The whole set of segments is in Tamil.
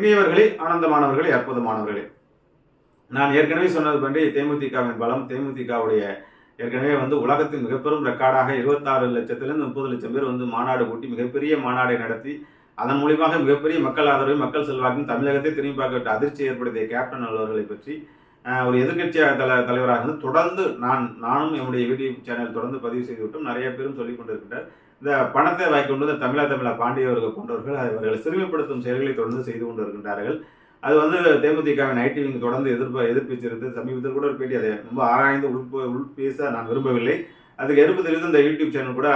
இனியவர்களே ஆனந்தமானவர்களே அற்புதமானவர்களே. நான் ஏற்கனவே சொன்னது பற்றி தேமுதிகவின் பலம் தேமுதிகவுடைய ஏற்கனவே வந்து உலகத்தின் மிகப்பெரும் ரெக்கார்டாக இருபத்தாறு லட்சத்திலிருந்து முப்பது லட்சம் பேர் வந்து மாநாடு கூட்டி மிகப்பெரிய மாநாடை நடத்தி அதன் மூலியமாக மிகப்பெரிய மக்கள் ஆதரவு மக்கள் செல்வாக்கும் தமிழகத்தை திரும்பி பார்க்க அதிர்ச்சி ஏற்படுத்திய கேப்டன் அவர்களை பற்றி ஒரு எதிர்க்கட்சி தல தலைவராக இருந்து தொடர்ந்து நான் நானும் என்னுடைய யூடியூப் சேனல் தொடர்ந்து பதிவு செய்து விட்டும் நிறைய பேரும் சொல்லிக் கொண்டிருக்கின்றார். இந்த பணத்தை வாய்க்கொண்டு இந்த தமிழா தமிழா பாண்டியவர்கள் போன்றவர்கள் அவர்களை சிறுமைப்படுத்தும் செயல்களை தொடர்ந்து செய்து கொண்டு இருக்கின்றார்கள் அது வந்து தேமுதிகவின் ஐடி விங் தொடர்ந்து எதிர்ப்பு எதிர்ப்பிச்சிருந்து சமீபத்தில் கூட ஒரு பேட்டி அதை ரொம்ப ஆராய்ந்து உள்ப உள்பேச நான் விரும்பவில்லை. அதுக்கு எதிர்ப்பு தெரிவித்து இந்த யூடியூப் சேனல் கூட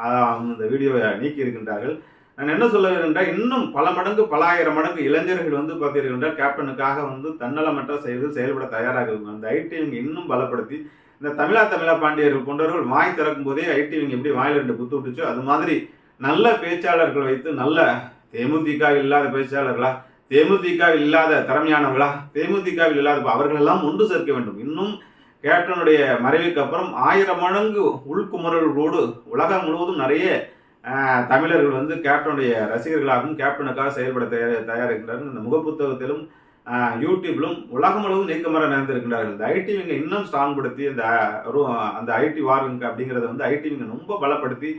ஆஹ், இந்த வீடியோவை நீக்கி இருக்கின்றார்கள் நான் என்ன சொல்ல என்றால் இன்னும் பல மடங்கு பல ஆயிரம் மடங்கு இளைஞர்கள் வந்து பார்த்தீர்கள் கேப்டனுக்காக வந்து தன்னலமற்ற செயல்கள் செயல்பட தயாராக இருக்கும் அந்த ஐடி இவங்க இன்னும் பலப்படுத்தி இந்த தமிழா தமிழா பாண்டியர்கள் போன்றவர்கள் வாய் திறக்கும் போதே ஐடி இவங்க எப்படி வாயில் ரெண்டு புத்து விட்டுச்சோ அது மாதிரி நல்ல பேச்சாளர்கள் வைத்து நல்ல தேமுதிக இல்லாத பேச்சாளர்களா தேமுதிக இல்லாத திறமையானவர்களா தேமுதிக இல்லாத அவர்களெல்லாம் ஒன்று சேர்க்க வேண்டும். இன்னும் கேப்டனுடைய மறைவுக்கு அப்புறம் ஆயிரம் மடங்கு உள்குமுறல்களோடு உலகம் முழுவதும் நிறைய தமிழர்கள் வந்து கேப்டனுடைய ரசிகர்களாகவும் கேப்டனுக்காக செயல்பட தயார் தயார் இந்த முகப்புத்தகத்திலும் ஆஹ், யூடியூப்லும் உலகம் முழுவதும் நீக்கமர நிறைந்திருக்கிறார்கள் இந்த ஐடிவிங்க இன்னும் ஸ்ட்ராங் படுத்தி அந்த அந்த ஐடி வார்விங்க அப்படிங்கிறத வந்து ஐடிவிங்க ரொம்ப பலப்படுத்தி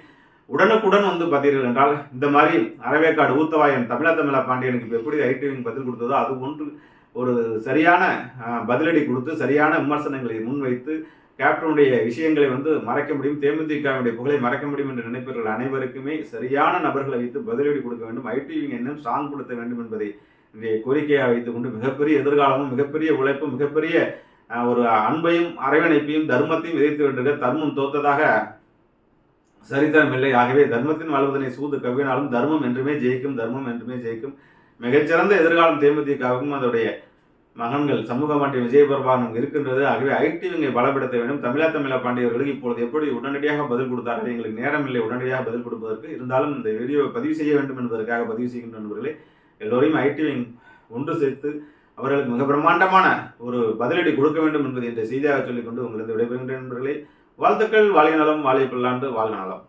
உடனுக்குடன் வந்து பார்த்தீர்கள் என்றால் இந்த மாதிரி அறவேக்காடு ஊத்தவாயன் தமிழா தமிழா பாண்டியனுக்கு எப்படி ஐடிவிங் பதில் கொடுத்ததோ அது ஒன்று ஒரு சரியான பதிலடி கொடுத்து சரியான விமர்சனங்களை முன்வைத்து கேப்டனுடைய விஷயங்களை வந்து மறைக்க முடியும். தேமுதிகவினுடைய புகழை மறைக்க முடியும் என்று நினைப்பவர்கள் அனைவருக்குமே சரியான நபர்களை வைத்து பதிலடி கொடுக்க வேண்டும். ஐடிவிங் என்னும் இன்னும் ஸ்ட்ராங் வேண்டும் என்பதை இன்றைய கோரிக்கையாக வைத்துக்கொண்டு மிகப்பெரிய எதிர்காலமும் மிகப்பெரிய உழைப்பும் மிகப்பெரிய ஒரு அன்பையும் அரவணைப்பையும் தர்மத்தையும் விதைத்து விட்டிருக்க தர்மம் தோத்ததாக சரித்திரம் இல்லை. ஆகவே தர்மத்தின் வாழ்வதனை சூது கவினாலும் தர்மம் என்றுமே ஜெயிக்கும் தர்மம் என்றுமே ஜெயிக்கும். மிகச்சிறந்த எதிர்காலம் தேமுதிகவுக்கும் அதோடைய மகன்கள் சமூக மாற்றி விஜயபிரபானும் இருக்கின்றது. ஆகவே ஐடிவிங்கை பலப்படுத்த வேண்டும். தமிழா தமிழா பாண்டியவர்களுக்கு இப்பொழுது எப்படி உடனடியாக பதில் கொடுத்தார்கள் எங்களுக்கு நேரம் இல்லை உடனடியாக பதில் கொடுப்பதற்கு இருந்தாலும் இந்த வீடியோவை பதிவு செய்ய வேண்டும் என்பதற்காக பதிவு செய்கின்ற நண்பர்களே எல்லோரையும் ஐடிவிங் ஒன்று சேர்த்து அவர்களுக்கு மிக பிரம்மாண்டமான ஒரு பதிலடி கொடுக்க வேண்டும் என்பதை இந்த செய்தியாக சொல்லிக்கொண்டு உங்களது விடைபெறுகின்ற நண்பர்களே. வாழ்த்துக்கள். வாழிய நலம் வாழை பல்லாண்டு வாழ்க நலம்.